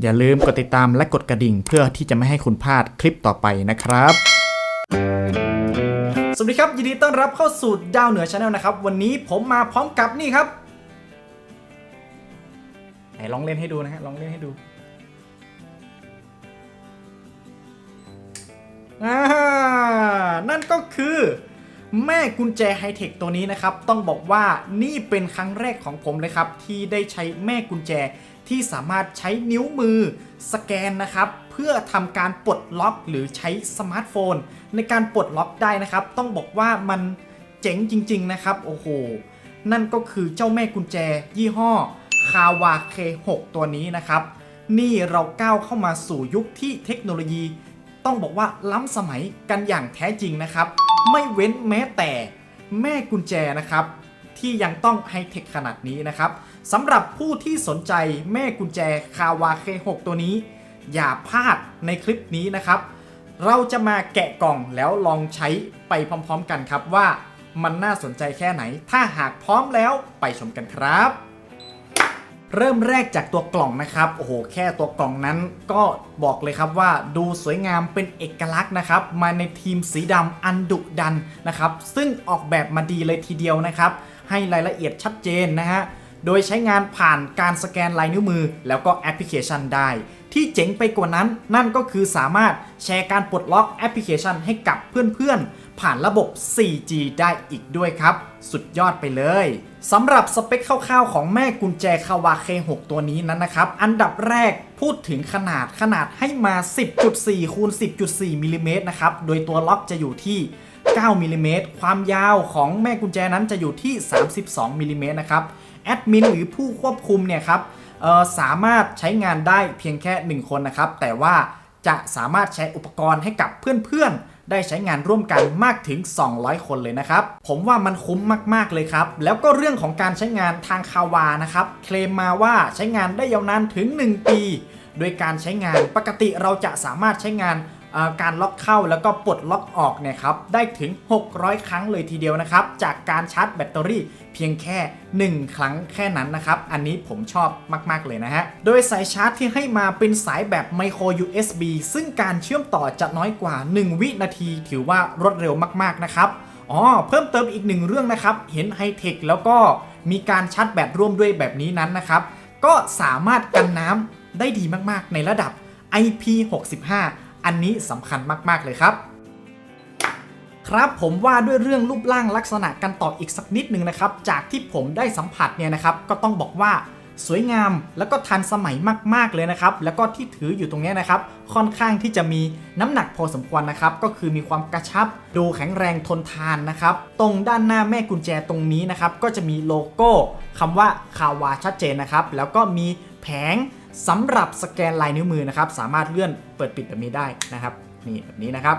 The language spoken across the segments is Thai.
อย่าลืมกดติดตามและกดกระดิ่งเพื่อที่จะไม่ให้คุณพลาดคลิปต่อไปนะครับ สวัสดีครับ ยินดีต้อนรับเข้าสู่ดาวเหนือชาแนลนะครับ วันนี้ผมมาพร้อมกับนี่ครับไหนลองเล่นให้ดูนะฮะลองเล่นให้ดูอ่านั่นก็คือ แม่กุญแจไฮเทคตัวนี้นะครับต้องบอกว่านี่เป็นครั้งแรกของผมเลยครับที่ได้ใช้แม่กุญแจที่สามารถใช้นิ้วมือสแกนนะครับเพื่อทำการปลดล็อกหรือใช้สมาร์ทโฟน ในการปลดล็อกได้นะครับ ต้องบอกว่ามันเจ๋งจริง ๆ นะครับ โอ้โห นั่นก็คือเจ้าแม่กุญแจ ยี่ห้อคาวา K6 ตัวนี้นะครับ นี่เราก้าวเข้ามาสู่ยุคที่เทคโนโลยี ต้องบอกว่าล้ำสมัยกันอย่างแท้จริงนะครับ ไม่เว้นแม้แต่แม่กุญแจนะครับที่ยังต้องไฮเทคขนาดนี้นะครับสำหรับผู้ที่สนใจแม่กุญแจคาวา K6 ตัวนี้ อย่าพลาดในคลิปนี้นะครับ เราจะมาแกะกล่องแล้วลองใช้ไปพร้อมๆกันครับว่ามันน่าสนใจแค่ไหน ถ้าหากพร้อมแล้วไปชมกันครับ เริ่มแรกจากตัวกล่องนะครับ โอ้โห แค่ตัวกล่องนั้นก็บอกเลยครับว่าดูสวยงามเป็นเอกลักษณ์นะครับ มาในทีมสีดำอันดุดันนะครับ ซึ่งออกแบบมาดีเลยทีเดียวนะครับ ให้รายละเอียดชัดเจนนะฮะ โดยใช้งานผ่านการสแกนลายนิ้วมือ แล้วก็แอปพลิเคชันได้ ที่เจ๋งไปกว่านั้น นั่นก็คือสามารถแชร์การปลดล็อกแอปพลิเคชันให้กับเพื่อนๆ ผ่านระบบ 4G ได้อีกด้วยครับ สุดยอดไปเลย สำหรับสเปคคร่าวๆ ของแม่กุญแจคาวา K6 ตัวนี้นั้นนะครับ อันดับแรกพูดถึงขนาดขนาดให้มา 10.4คูณ10.4มิลลิเมตรนะครับ โดยตัวล็อกจะอยู่ที่ 9มิลลิเมตรความยาวของแม่กุญแจนั้นจะอยู่ที่ 32มิลลิเมตรนะครับ แอดมินหรือผู้ควบคุมเนี่ยครับสามารถใช้งานได้เพียงแค่ 1 คนนะครับ แต่ว่าจะสามารถใช้อุปกรณ์ให้กับเพื่อนๆ ได้ใช้งานร่วมกันมากถึง 200 คนเลยนะครับ ผมว่ามันคุ้มมากๆเลยครับ แล้วก็เรื่องของการใช้งานทางคาวานะครับ เคลมมาว่าใช้งานได้ยาวนานถึง 1 ปี โดยการใช้งานปกติเราจะสามารถใช้งาน การล็อกเข้าแล้วก็ปลดล็อกออกเนี่ยครับได้ถึง 600 ครั้งเลยทีเดียวนะครับ จากการชาร์จแบตเตอรี่เพียงแค่ 1 ครั้งแค่นั้นนะครับ อันนี้ผมชอบมาก ๆ เลยนะฮะ โดยสายชาร์จที่ให้มาเป็นสายแบบไมโคร USB ซึ่งการเชื่อมต่อจะน้อยกว่า 1 วินาทีถือว่ารวดเร็วมาก ๆ นะครับอ๋อเพิ่มเติมอีกหนึ่งเรื่องนะครับ เห็นไฮเทคแล้วก็มีการชาร์จแบตร่วมด้วยแบบนี้นั้นนะครับ ก็สามารถกันน้ำได้ดีมากๆ ในระดับ IP65 อันนี้สำคัญมาก ๆ เลยครับครับผมว่าด้วยเรื่องรูปร่างลักษณะกันต่ออีกสักนิดหนึ่งนะครับ จากที่ผมได้สัมผัสเนี่ยนะครับ ก็ต้องบอกว่าสวยงามแล้วก็ทันสมัยมาก ๆ เลยนะครับ แล้วก็ที่ถืออยู่ตรงนี้นะครับ ค่อนข้างที่จะมีน้ำหนักพอสมควรนะครับ ก็คือมีความกระชับ ดูแข็งแรงทนทานนะครับ ตรงด้านหน้าแม่กุญแจตรงนี้นะครับ ก็จะมีโลโก้คำว่าคาวาชัดเจนนะครับ แล้วก็มีแผง สำหรับสแกนลายนิ้วมือนะครับ สามารถเลื่อนเปิดปิดแบบนี้ได้นะครับนี่แบบนี้นะครับ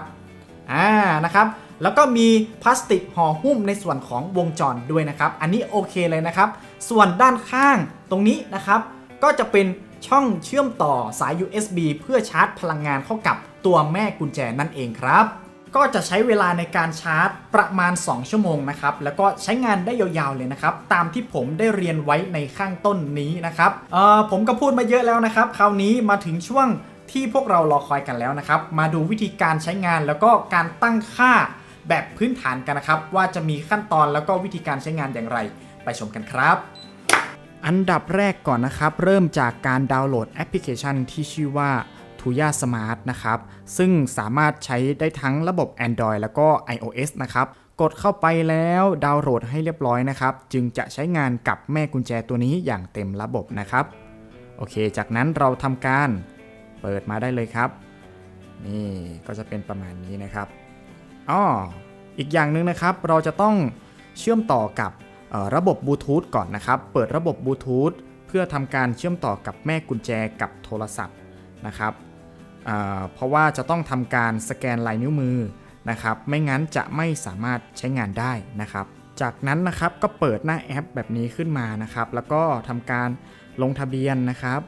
อ่านะครับ แล้วก็มีพลาสติกห่อหุ้มในส่วนของวงจรด้วยนะครับ อันนี้โอเคเลยนะครับ ส่วนด้านข้างตรงนี้นะครับ ก็จะเป็นช่องเชื่อมต่อสาย USB เพื่อชาร์จพลังงานเข้ากับตัวแม่กุญแจนั่นเองครับ ก็จะใช้เวลาในการชาร์จประมาณ 2 ชั่วโมงนะครับ แล้วก็ใช้งานได้ยาวๆเลยนะครับ ตามที่ผมได้เรียนไว้ในข้างต้นนี้นะครับเอ่อผมก็พูดมาเยอะแล้วนะครับ คราวนี้มาถึงช่วงที่พวกเรารอคอยกันแล้วนะครับ มาดูวิธีการใช้งานแล้วก็การตั้งค่าแบบพื้นฐานกันนะครับ ว่าจะมีขั้นตอนแล้วก็วิธีการใช้งานอย่างไร ไปชมกันครับ อันดับแรกก่อนนะครับ เริ่มจากการดาวน์โหลดแอปพลิเคชันที่ชื่อว่า t u y a Smart นะครับ ซึ่งสามารถใช้ได้ทั้งระบบ Android แล้วก็ iOS นะครับ กดเข้าไปแล้วดาวน์โหลดให้เรียบร้อยนะครับ จึงจะใช้งานกับแม่กุญแจตัวนี้อย่างเต็มระบบนะครับ โอเค จากนั้นเราทำการเปิดมาได้เลยครับ นี่ก็จะเป็นประมาณนี้นะครับอ้ออีกอย่างหนึ่งนะครับเราจะต้องเชื่อมต่อกับระบบบลูทูธก่อนนะครับ เปิดระบบบลูทูธเพื่อทำการเชื่อมต่อกับแม่กุญแจกับโทรศัพท์นะครับ เพราะว่าจะต้องทำการสแกนลายนิ้วมือนะครับ ไม่งั้นจะไม่สามารถใช้งานได้นะครับ จากนั้นนะครับก็เปิดหน้าแอปแบบนี้ขึ้นมานะครับ แล้วก็ทำการลงทะเบียนนะครับ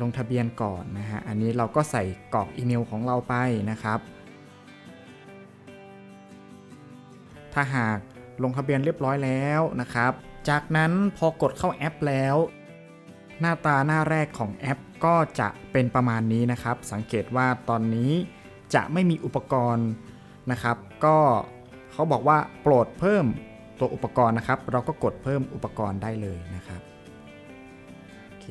ลงทะเบียนก่อนนะฮะ อันนี้เราก็ใส่กรอกอีเมลของเราไปนะครับ ถ้าหากลงทะเบียนเรียบร้อยแล้วนะครับ จากนั้นพอกดเข้าแอปแล้ว หน้าตาหน้าแรกของแอป ก็จะเป็นประมาณนี้นะครับ สังเกตว่าตอนนี้จะไม่มีอุปกรณ์นะครับ ก็เขาบอกว่าโปรดเพิ่มตัวอุปกรณ์นะครับ เราก็กดเพิ่มอุปกรณ์ได้เลยนะครับโอเค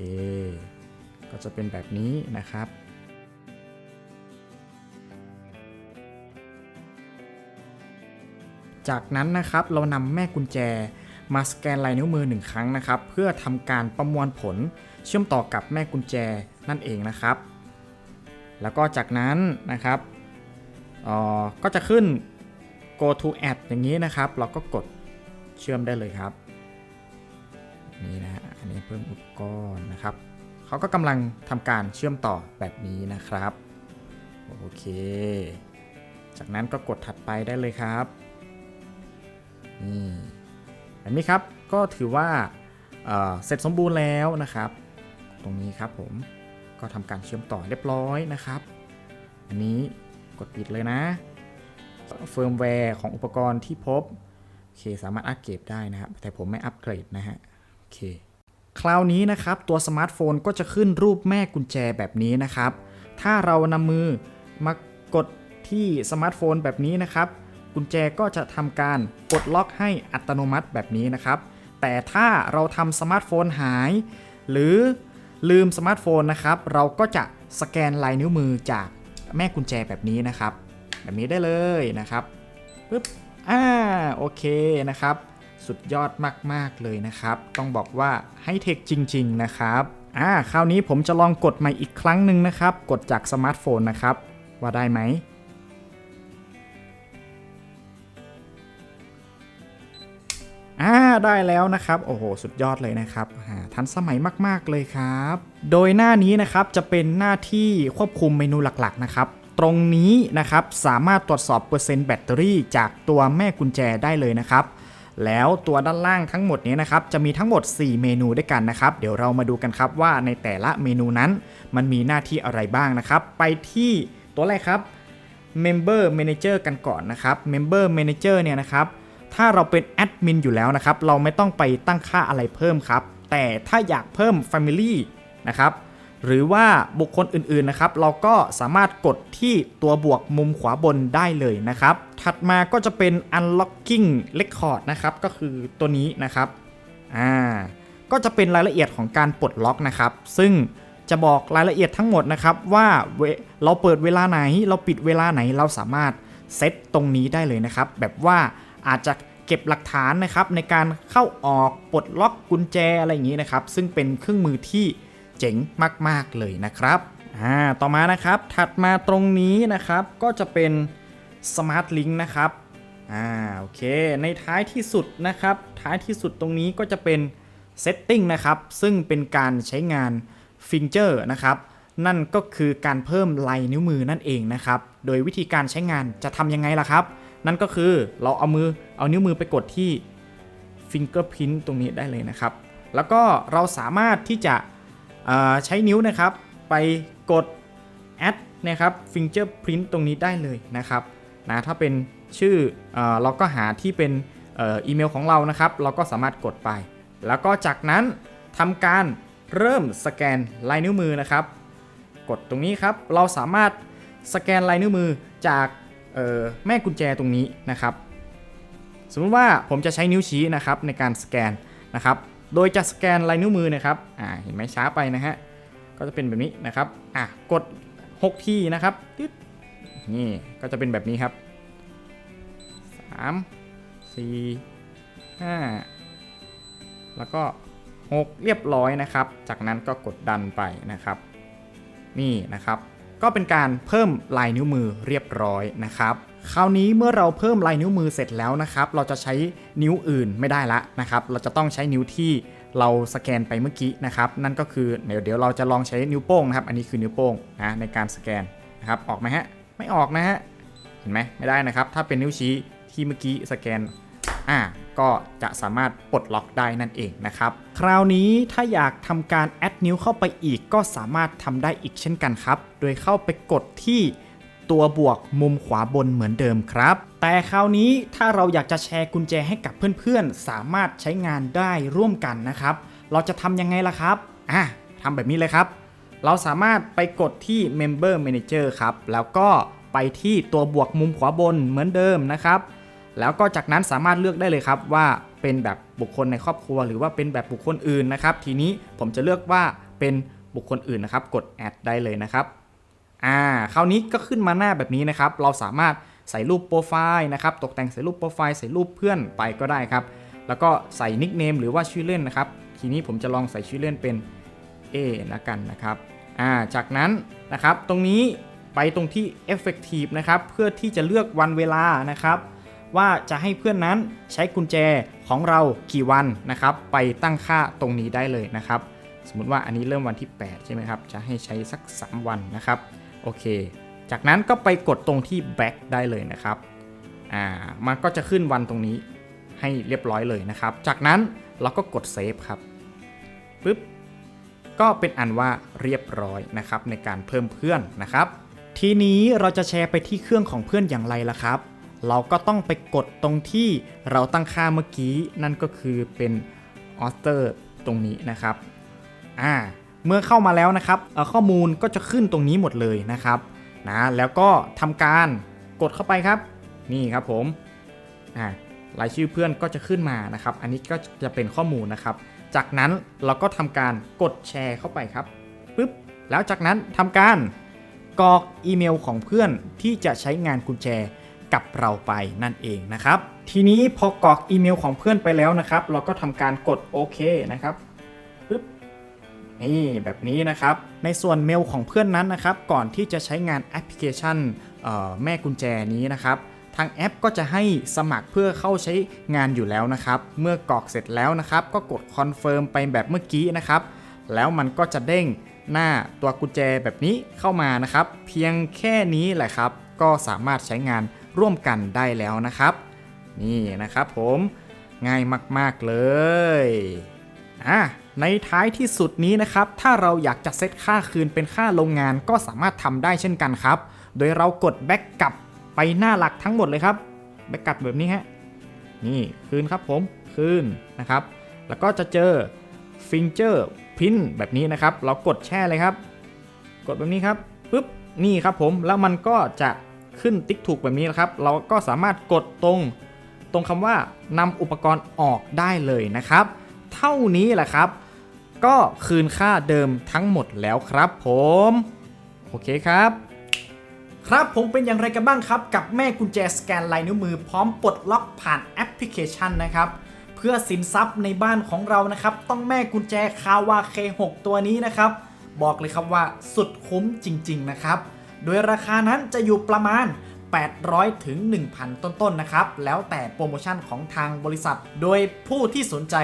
ก็จะเป็นแบบนี้นะครับจากนั้นนะครับเรานำแม่กุญแจ มาสแกนลายนิ้วมือหนึ่งครั้งนะครับ เพื่อทำการประมวลผลเชื่อมต่อกับแม่กุญแจนั่นเองนะครับ แล้วก็จากนั้นนะครับอ่อก็จะขึ้น go to add อย่างนี้นะครับ เราก็กดเชื่อมได้เลยครับนี่นะฮะอันนี้เพิ่มอุปกรณ์นะครับเขาก็กำลังทำการเชื่อมต่อแบบนี้นะครับโอเค จากนั้นก็กดถัดไปได้เลยครับนี่ แบบนี้ครับก็ถือว่าเเสร็จสมบูรณ์แล้วนะครับ ตรงนี้ครับผมก็ทำการเชื่อมต่อเรียบร้อยนะครับ อันนี้กดปิดเลยนะ เฟิร์มแวร์ของอุปกรณ์ที่พบโอเคสามารถอัปเกรดได้นะครับ แต่ผมไม่อัปเกรดนะฮะโอเคคราวนี้นะครับตัวสมาร์ทโฟนก็จะขึ้นรูปแม่กุญแจแบบนี้นะครับ ถ้าเรานำมือมากดที่สมาร์ทโฟนแบบนี้นะครับ กุญแจก็จะทำการกดล็อกให้อัตโนมัติแบบนี้นะครับ แต่ถ้าเราทำสมาร์ทโฟนหาย หรือลืมสมาร์ทโฟนนะครับ เราก็จะสแกนลายนิ้วมือจากแม่กุญแจแบบนี้นะครับ แบบนี้ได้เลยนะครับปึ๊บอ่าโอเคนะครับ สุดยอดมาก ๆ เลยนะครับ ต้องบอกว่าให้เทคจริง ๆ นะครับอ่าคราวนี้ผมจะลองกดใหม่อีกครั้งหนึ่งนะครับ กดจากสมาร์ทโฟนนะครับ ว่าได้ไหม อ่าได้แล้วนะครับ โอ้โห สุดยอดเลยนะครับทันสมัยมาก ๆ เลยครับ โดยหน้านี้นะครับจะเป็นหน้าที่ควบคุมเมนูหลัก ๆ นะครับ ตรงนี้นะครับสามารถตรวจสอบเปอร์เซ็นต์แบตเตอรี่จากตัวแม่กุญแจได้เลยนะครับ แล้วตัวด้านล่างทั้งหมดนี้นะครับจะมีทั้งหมด 4 เมนูด้วยกันนะครับ เดี๋ยวเรามาดูกันครับว่าในแต่ละเมนูนั้น มันมีหน้าที่อะไรบ้างนะครับ ไปที่ตัวแรกครับ Member Manager กันก่อนนะครับ Member Manager เนี่ยนะครับ ถ้าเราเป็นแอดมินอยู่แล้วนะครับ เราไม่ต้องไปตั้งค่าอะไรเพิ่มครับ แต่ถ้าอยากเพิ่ม Family นะครับ หรือว่าบุคคลอื่นๆนะครับ เราก็สามารถกดที่ตัวบวกมุมขวาบนได้เลยนะครับ ถัดมาก็จะเป็น unlocking record นะครับ ก็คือตัวนี้นะครับ อ่า ก็จะเป็นรายละเอียดของการปลดล็อกนะครับ ซึ่งจะบอกรายละเอียดทั้งหมดนะครับว่าเเราเปิดเวลาไหน เราปิดเวลาไหนเราสามารถเซตตรงนี้ได้เลยนะครับ แบบว่า อาจจะเก็บหลักฐานนะครับในการเข้าออกปลดล็อกกุญแจอะไรอย่างนี้นะครับ ซึ่งเป็นเครื่องมือที่เจ๋งมาก ๆ เลยนะครับอ่าต่อมานะครับถัดมาตรงนี้นะครับก็จะเป็น Smart Link นะครับอ่าโอเค ในท้ายที่สุดนะครับ ท้ายที่สุดตรงนี้ก็จะเป็น Setting นะครับ ซึ่งเป็นการใช้งาน Finger นะครับ นั่นก็คือการเพิ่มลายนิ้วมือนั่นเองนะครับ โดยวิธีการใช้งานจะทำยังไงล่ะครับ นั่นก็คือเราเอามือเอานิ้วมือไปกดที่ Fingerprint ตรงนี้ได้เลยนะครับ แล้วก็เราสามารถที่จะใช้นิ้วนะครับไปกด add นะครับ fingerprint ตรงนี้ได้เลยนะครับนะถ้าเป็นชื่อเอเราก็หาที่เป็นอ,อีเมลของเรานะครับ เราก็สามารถกดไป แล้วก็จากนั้นทำการเริ่มสแกนลายนิ้วมือนะครับ กดตรงนี้ครับ เราสามารถสแกนลายนิ้วมือจาก แม่กุญแจตรงนี้นะครับ สมมติว่าผมจะใช้นิ้วชี้นะครับในการสแกนนะครับ โดยจะสแกนลายนิ้วมือนะครับอ่าเห็นไหมช้าไปนะฮะก็จะเป็นแบบนี้นะครับอะกด6ทีนะครับตึ๊ดนี่ก็จะเป็นแบบนี้ครับ3 4 5 แล้วก็ 6 เรียบร้อยนะครับ จากนั้นก็กดดันไปนะครับ นี่นะครับ ก็เป็นการเพิ่มลายนิ้วมือเรียบร้อยนะครับคราวนี้เมื่อเราเพิ่มลายนิ้วมือเสร็จแล้วนะครับ เราจะใช้นิ้วอื่นไม่ได้ละนะครับ เราจะต้องใช้นิ้วที่เราสแกนไปเมื่อกี้นะครับ นั่นก็คือเดี๋ยวเดี๋ยวเราจะลองใช้นิ้วโป้งนะครับ อันนี้คือนิ้วโป้งนะในการสแกนนะครับ ออกไหมฮะ ไม่ออกนะฮะ เห็นไหมไม่ได้นะครับ ถ้าเป็นนิ้วชี้ที่เมื่อกี้สแกน อ่า ก็จะสามารถปลดล็อกได้นั่นเองนะครับ คราวนี้ถ้าอยากทำการแอดนิ้วเข้าไปอีกก็สามารถทำได้อีกเช่นกันครับ โดยเข้าไปกดที่ตัวบวกมุมขวาบนเหมือนเดิมครับ แต่คราวนี้ถ้าเราอยากจะแชร์กุญแจให้กับเพื่อนๆ สามารถใช้งานได้ร่วมกันนะครับ เราจะทำยังไงล่ะครับอะทำแบบนี้เลยครับ เราสามารถไปกดที่ Member Manager ครับ แล้วก็ไปที่ตัวบวกมุมขวาบนเหมือนเดิมนะครับ แล้วก็จากนั้นสามารถเลือกได้เลยครับว่าเป็นแบบบุคคลในครอบครัว หรือว่าเป็นแบบบุคคลอื่นนะครับ ทีนี้ผมจะเลือกว่าเป็นบุคคลอื่นนะครับ กด Add ได้เลยนะครับอ่าคราวนี้ก็ขึ้นมาหน้าแบบนี้นะครับ เราสามารถใส่รูปโปรไฟล์นะครับ ตกแต่งใส่รูปโปรไฟล์ใส่รูปเพื่อนไปก็ได้ครับ แล้วก็ใส่นิกเนมหรือว่าชื่อเล่นนะครับ ทีนี้ผมจะลองใส่ชื่อเล่นเป็น A นะกันนะครับอ่าจากนั้นนะครับ ตรงนี้ไปตรงที่ Effective นะครับ เพื่อที่จะเลือกวันเวลานะครับ ว่าจะให้เพื่อนนั้นใช้กุญแจของเรากี่วันนะครับ ไปตั้งค่าตรงนี้ได้เลยนะครับ สมมุติว่าอันนี้เริ่มวันที่ 8 ใช่ไหมครับ จะให้ใช้สัก 3 วันนะครับ โอเค จากนั้นก็ไปกดตรงที่ back ได้เลยนะครับ อ่า มันก็จะขึ้นวันตรงนี้ให้เรียบร้อยเลยนะครับ จากนั้นเราก็กด save ครับ ปึ๊บ ก็เป็นอันว่าเรียบร้อยนะครับในการเพิ่มเพื่อนนะครับ ทีนี้เราจะแชร์ไปที่เครื่องของเพื่อนอย่างไรล่ะครับ เราก็ต้องไปกดตรงที่เราตั้งค่าเมื่อกี้ นั่นก็คือเป็นออสเตอร์ตรงนี้นะครับอ่าเมื่อเข้ามาแล้วนะครับข้อมูลก็จะขึ้นตรงนี้หมดเลยนะครับนะแล้วก็ทำการกดเข้าไปครับ นี่ครับผมอ่ารายชื่อเพื่อนก็จะขึ้นมานะครับ อันนี้ก็จะเป็นข้อมูลนะครับ จากนั้นเราก็ทำการกดแชร์เข้าไปครับปึ๊บแล้วจากนั้นทำการกรอกอีเมลของเพื่อนที่จะใช้งานกุญแจ กับเราไปนั่นเองนะครับ ทีนี้พอกรอกอีเมลของเพื่อนไปแล้วนะครับ เราก็ทำการกดโอเคนะครับปึ๊บนี่แบบนี้นะครับ ในส่วนเมลของเพื่อนนั้นนะครับ ก่อนที่จะใช้งานแอปพลิเคชันแม่กุญแจนี้นะครับทางแอปก็จะให้สมัครเพื่อเข้าใช้งานอยู่แล้วนะครับ เมื่อกรอกเสร็จแล้วนะครับ ก็กดคอนเฟิร์มไปแบบเมื่อกี้นะครับ แล้วมันก็จะเด้งหน้าตัวกุญแจแบบนี้เข้ามานะครับ เพียงแค่นี้แหละครับ ก็สามารถใช้งาน ร่วมกันได้แล้วนะครับ นี่นะครับผมง่ายมาก ๆ เลยอะในท้ายที่สุดนี้นะครับ ถ้าเราอยากจะเซตค่าคืนเป็นค่าโรงงานก็สามารถทำได้เช่นกันครับ โดยเรากดแบ็กกลับไปหน้าหลักทั้งหมดเลยครับแบ็กกลับแบบนี้ฮะนี่คืนครับผมคืนนะครับ แล้วก็จะเจอฟิงเจอร์พินแบบนี้นะครับ เรากดแช่เลยครับ กดแบบนี้ครับปุ๊บนี่ครับผมแล้วมันก็จะ ขึ้นติ๊กถูกแบบนี้นะครับ เราก็สามารถกดตรงตรงคำว่านำอุปกรณ์ออกได้เลยนะครับ เท่านี้แหละครับ ก็คืนค่าเดิมทั้งหมดแล้วครับผมโอเคครับ ครับผมเป็นอย่างไรกันบ้างครับ กับแม่กุญแจสแกนลายนิ้วมือพร้อมปลดล็อกผ่านแอปพลิเคชันนะครับเพื่อสินทรัพย์ในบ้านของเรานะครับ ต้องแม่กุญแจคาวาเค6ตัวนี้นะครับ บอกเลยครับว่าสุดคุ้มจริง ๆ นะครับ โดยราคานั้นจะอยู่ประมาณ 800 ถึง 1,000 ต้นๆนะครับ แล้วแต่โปรโมชั่นของทางบริษัท โดยผู้ที่สนใจ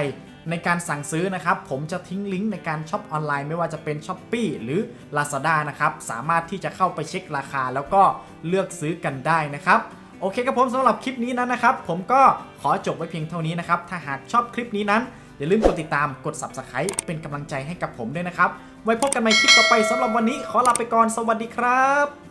ในการสั่งซื้อนะครับ ผมจะทิ้งลิงก์ในการช็อปออนไลน์ไม่ว่าจะเป็น s h อ p e e หรือ Lazada นะครับ สามารถที่จะเข้าไปเช็คราคา แล้วก็เลือกซื้อกันได้นะครับโอเคครับผมสำหรับคลิปนี้นั้นนะครับ ผมก็ขอจบไว้เพียงเท่านี้นะครับ ถ้าหากชอบคลิปนี้นั้น อย่าลืมกดติดตามกด Subscribe เป็นกำลังใจให้กับผมด้วยนะครับ ไว้พบกันใหม่คลิปต่อไปสำหรับวันนี้ขอลาไปก่อนสวัสดีครับ